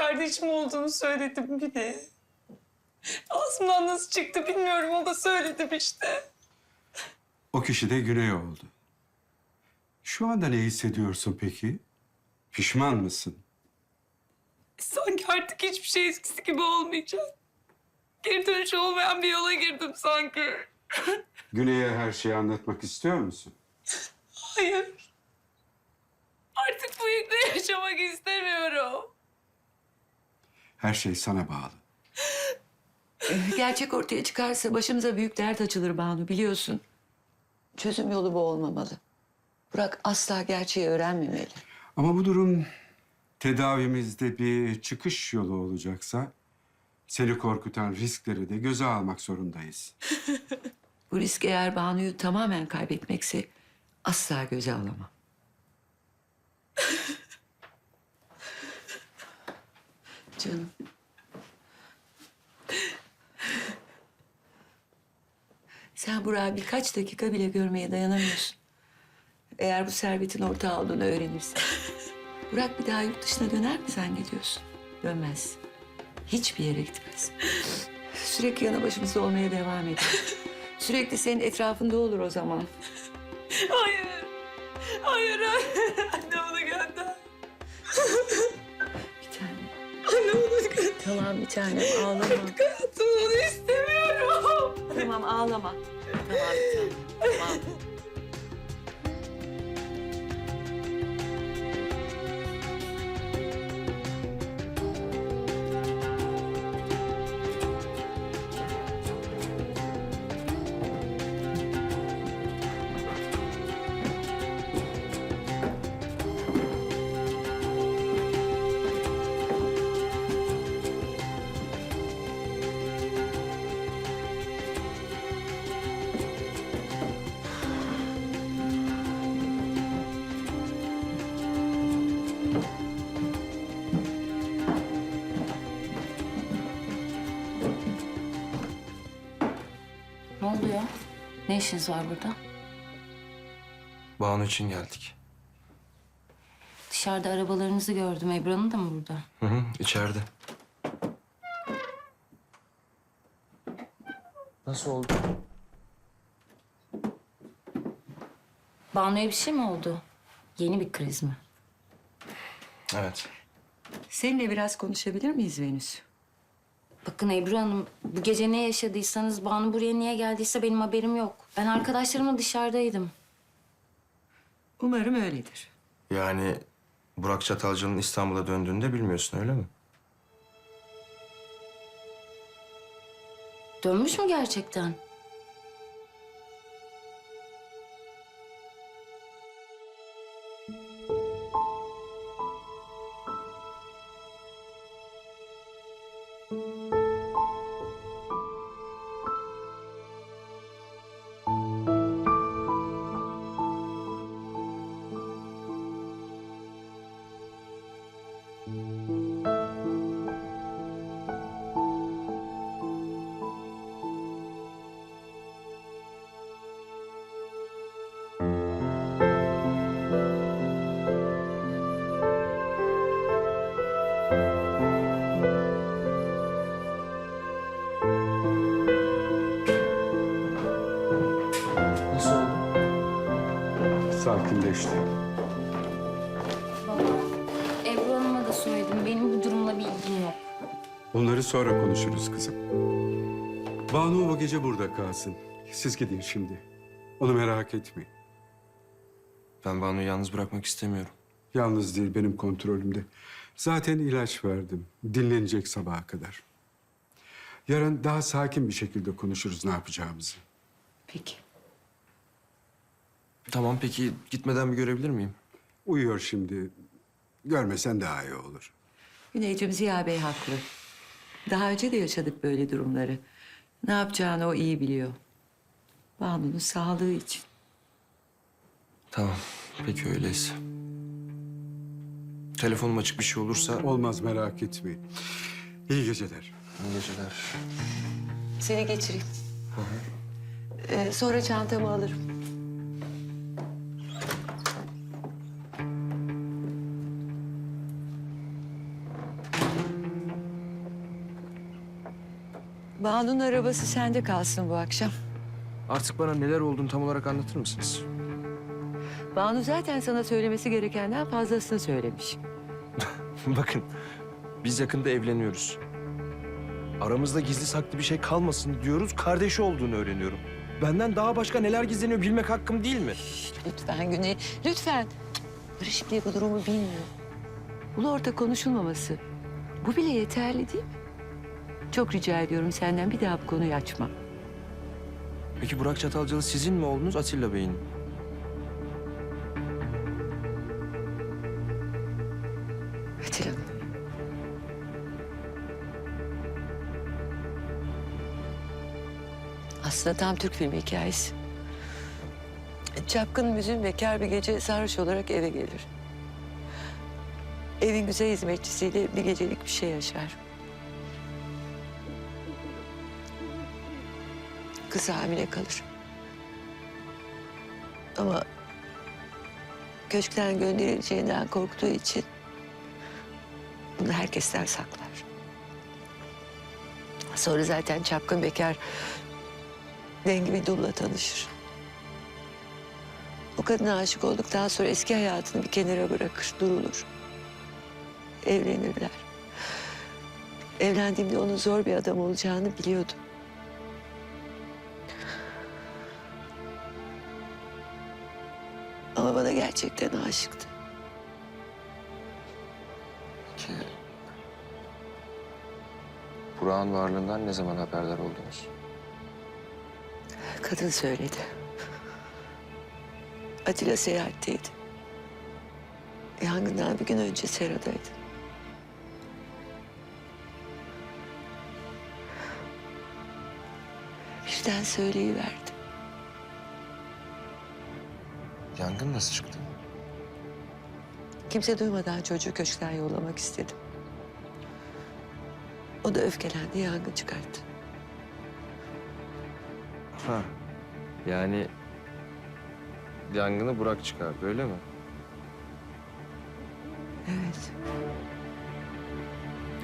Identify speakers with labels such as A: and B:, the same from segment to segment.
A: kardeşim olduğunu söyledim Güney'e. Ağzımdan nasıl çıktı bilmiyorum ama söyledim işte.
B: O kişi de Güney oldu. Şu anda ne hissediyorsun peki? Pişman mısın?
A: Sanki artık hiçbir şey eskisi gibi olmayacak. Geri dönüşü olmayan bir yola girdim sanki.
B: Güney'e her şeyi anlatmak istiyor musun?
A: Hayır. Artık bu yükle yaşamak istemiyorum.
B: Her şey sana bağlı.
C: Gerçek ortaya çıkarsa başımıza büyük dert açılır Banu biliyorsun. Çözüm yolu bu olmamalı. Burak asla gerçeği öğrenmemeli.
B: Ama bu durum tedavimizde bir çıkış yolu olacaksa seni korkutan riskleri de göze almak zorundayız.
C: Bu risk eğer Banu'yu tamamen kaybetmekse asla göze alamam. Canım. Sen Burak'ı birkaç dakika bile görmeye dayanamıyorsun. Eğer bu servetin ortağı olduğunu öğrenirsen. Burak bir daha yurt dışına döner mi zannediyorsun? Dönmez. Hiçbir yere gitmez. Sürekli yanı başımızda olmaya devam ediyor. Sürekli senin etrafında olur o zaman.
A: Hayır. Hayır, hayır. Anne onu gönder.
C: Tamam bir tanem ağlama.
A: Hayatım onu istemiyorum.
C: tamam ağlama. Tamam bir tanem. Tamam.
D: İşiniz var burada?
E: Banu için geldik.
D: Dışarıda arabalarınızı gördüm. Ebru'nun da mı burada?
E: Hı hı, içeride. Nasıl oldu?
D: Banu'ya bir şey mi oldu? Yeni bir kriz mi?
E: Evet.
C: Seninle biraz konuşabilir miyiz Venüs?
D: Bakın Ebru Hanım, bu gece ne yaşadıysanız, Banu buraya niye geldiyse benim haberim yok. Ben arkadaşlarımla dışarıdaydım.
C: Umarım öyledir.
E: Yani Burak Çatalcı'nın İstanbul'a döndüğünü de bilmiyorsun öyle mi?
D: Dönmüş mü gerçekten?
B: Sakinleşti.
D: Baba, Ebru Hanım'a da söyledim. Benim bu durumla bir ilgim yok.
B: Bunları sonra konuşuruz kızım. Banu o gece burada kalsın. Siz gidin şimdi. Onu merak etmeyin.
E: Ben Banu'yu yalnız bırakmak istemiyorum.
B: Yalnız değil benim kontrolümde. Zaten ilaç verdim. Dinlenecek sabaha kadar. Yarın daha sakin bir şekilde konuşuruz ne yapacağımızı.
C: Peki.
E: Tamam peki gitmeden bir görebilir miyim?
B: Uyuyor şimdi. Görmesen daha iyi olur.
C: Güneyciğim Ziya Bey haklı. Daha önce de yaşadık böyle durumları. Ne yapacağını o iyi biliyor. Banu'nun sağlığı için.
E: Tamam peki öyleyse. Telefonum açık bir şey olursa...
B: Olmaz merak etmeyin. İyi geceler.
E: İyi geceler.
C: Seni geçireyim. Ee, sonra çantamı alırım. Banu'nun arabası sende kalsın bu akşam.
E: Artık bana neler olduğunu tam olarak anlatır mısınız?
C: Banu zaten sana söylemesi gerekenden fazlasını söylemiş.
E: Bakın, biz yakında evleniyoruz. Aramızda gizli saklı bir şey kalmasın diyoruz, kardeşi olduğunu öğreniyorum. Benden daha başka neler gizleniyor bilmek hakkım değil mi?
C: Lütfen Güney, lütfen. Barış bile bu durumu bilmiyor. Ulu orta konuşulmaması. Bu bile yeterli değil mi? Çok rica ediyorum senden bir daha bu konuyu açma.
E: Peki Burak Çatalcalı sizin mi oğlunuz, Atilla Bey'in? mi?
C: Atilla'nın. Aslında tam Türk filmi hikayesi. Çapkın müzün bekar bir gece sarhoş olarak eve gelir. Evin güzel hizmetçisiyle bir gecelik bir şey yaşar. Kız hamile kalır. Ama köşkten gönderileceğinden korktuğu için bunu herkesten saklar. Sonra zaten çapkın bekar dengi bir dulla tanışır. O kadına aşık olduktan sonra eski hayatını bir kenara bırakır, durulur. Evlenirler. Evlendiğimde onun zor bir adam olacağını biliyordum. Ama bana gerçekten aşıktı.
E: Peki... Burak'ın varlığından ne zaman haberdar oldunuz?
C: Kadın söyledi. Atilla seyahatteydi. Yangından bir gün önce Sera'daydı. Birden söyleyiverdi.
E: Yangın nasıl çıktı?
C: Kimse duymadan çocuğu köşkten yollamak istedim. O da öfkelendi, yangın çıkarttı.
E: Ha. Yani yangını Burak çıkardı öyle mi?
C: Evet.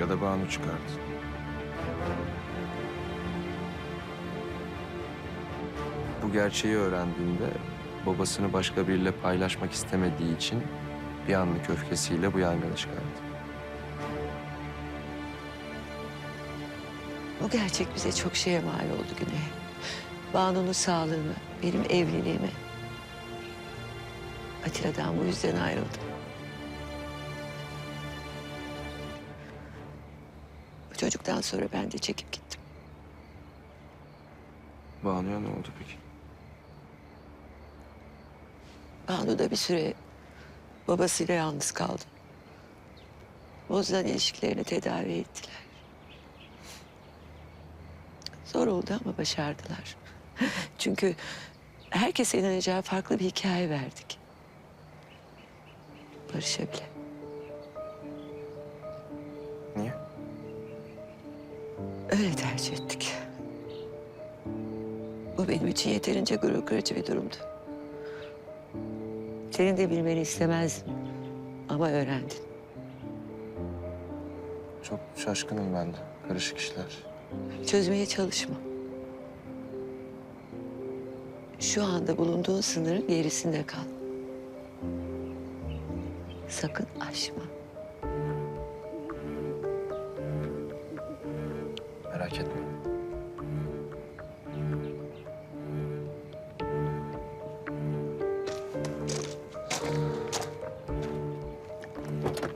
E: Ya da Banu çıkardı. Bu gerçeği öğrendiğinde babasını başka biriyle paylaşmak istemediği için bir anlık öfkesiyle bu yangını çıkardı.
C: O gerçek bize çok şeye mal oldu Güney. Banu'nun sağlığını, benim evliliğimi. Atilla'dan bu yüzden ayrıldım. Bu çocuktan sonra ben de çekip gittim.
E: Banu'ya ne oldu peki?
C: Banu da bir süre babasıyla yalnız kaldı. Bozulan ilişkilerini tedavi ettiler. Zor oldu ama başardılar. Çünkü herkese inanacağı farklı bir hikaye verdik. Barış'a bile.
E: Niye?
C: Öyle tercih ettik. Bu benim için yeterince gurur kırıcı bir durumdu. Senin de bilmeni istemezdim. Ama öğrendin.
E: Çok şaşkınım ben de. Karışık işler.
C: Çözmeye çalışma. Şu anda bulunduğun sınırın gerisinde kal. Sakın aşma.
E: Thank you.